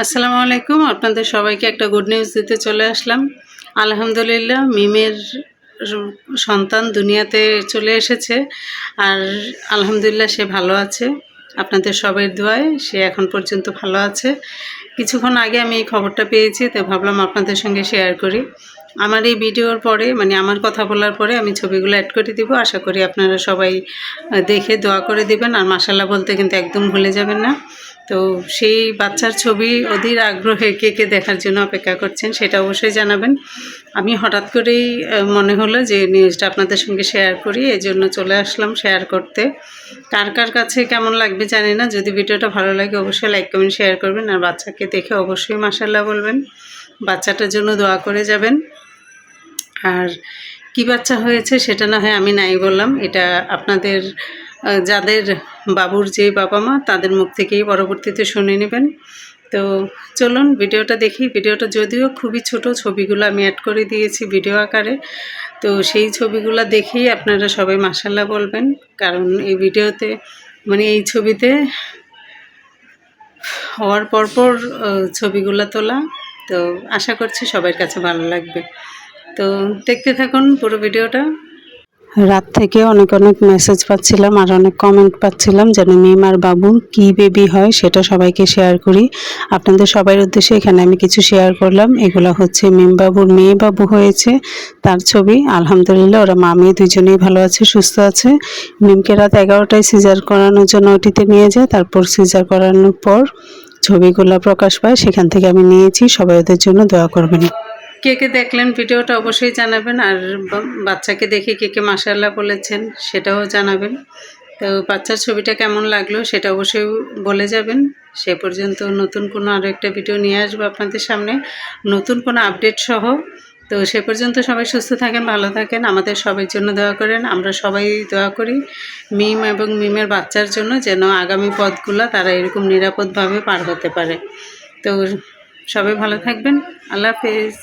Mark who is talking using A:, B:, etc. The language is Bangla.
A: আসসালামু আলাইকুম। আপনাদের সবাইকে একটা গুড নিউজ দিতে চলে আসলাম। আলহামদুলিল্লাহ, মিমের সন্তান দুনিয়াতে চলে এসেছে আর আলহামদুলিল্লাহ সে ভালো আছে। আপনাদের সবাই দোয়ায় সে এখন পর্যন্ত ভালো আছে। কিছুক্ষণ আগে আমি এই খবরটা পেয়েছি তো ভাবলাম আপনাদের সঙ্গে শেয়ার করি। আমার এই ভিডিওর পরে মানে আমার কথা বলার পরে আমি ছবিগুলো অ্যাড করে দিব। আশা করি আপনারা সবাই দেখে দোয়া করে দিবেন। আর মাসাল্লাহ বলতে কিন্তু একদম ভুলে যাবেন না। তো সেই বাচ্চার ছবি অধীর আগ্রহে কে কে দেখার জন্য অপেক্ষা করছেন সেটা অবশ্যই জানাবেন। আমি হঠাৎ করেই মনে হলো যে নিউজটা আপনাদের সঙ্গে শেয়ার করি এই জন্য চলে আসলাম শেয়ার করতে। কার কার কাছে কেমন লাগবে জানি না। যদি ভিডিওটা ভালো লাগে অবশ্যই লাইক কমেন্ট শেয়ার করবেন। আর বাচ্চাকে দেখে অবশ্যই মাসাল্লাহ বলবেন। বাচ্চাটার জন্য দোয়া করে যাবেন। আর কি বাচ্চা হয়েছে সেটা না হয় আমি নাই বললাম। এটা আপনাদের যাদের বাবুর যে বাবা মা, তাদের মুখ থেকেই পরবর্তীতে শুনে নেবেন। তো চলুন ভিডিওটা দেখি। ভিডিওটা যদিও খুবই ছোট, ছবিগুলো আমি অ্যাড করে দিয়েছি ভিডিও আকারে। তো সেই ছবিগুলো দেখেই আপনারা সবাই মাসাল্লাহ বলবেন। কারণ এই ভিডিওতে মানে এই ছবিতে হওয়ার পরপর ছবিগুলো তোলা। তো আশা করছি সবার কাছে ভালো লাগবে। তো দেখতে থাকুন পুরো ভিডিওটা। রাত থেকে অনেক অনেক মেসেজ পাচ্ছিলাম আর অনেক কমেন্ট পাচ্ছিলাম যেন মিম আর বাবুর কি বেবি হয় সেটা সবাইকে শেয়ার করি। আপনাদের সবার উদ্দেশ্যে এখানে আমি কিছু শেয়ার করলাম। এগুলো হচ্ছে মিম বাবুর মেয়ে বাবু হয়েছে, তার ছবি। আলহামদুলিল্লাহ ওরা মা মেয়ে দুজনেই ভালো আছে, সুস্থ আছে। মিমকে রাত এগারোটায় সিজার করানোর জন্য ওটিতে নিয়ে যায়, তারপর সিজার করানোর পর ছবিগুলো প্রকাশ পায়। সেখান থেকে আমি নিয়েছি, সবাই ওদের জন্য দোয়া করবেন। কে কে দেখলেন ভিডিওটা অবশ্যই জানাবেন আর বাচ্চাকে দেখে কে কে মাসাল্লাহ বলেছেন সেটাও জানাবেন। তো বাচ্চার ছবিটা কেমন লাগল সেটা অবশ্যই বলে যাবেন। সে পর্যন্ত নতুন কোনো আরও একটা ভিডিও নিয়ে আসব আপনাদের সামনে। নতুন কোনো আপডেট সহ। তো সে পর্যন্ত সবাই সুস্থ থাকেন, ভালো থাকেন। আমাদের সবার জন্য দোয়া করেন। আমরা সবাই দোয়া করি মিম এবং মিমের বাচ্চার জন্য যেন আগামী পথগুলো তারা এরকম নিরাপদভাবে পার হতে পারে। তো সবাই ভালো থাকবেন। আল্লাহ হাফেজ।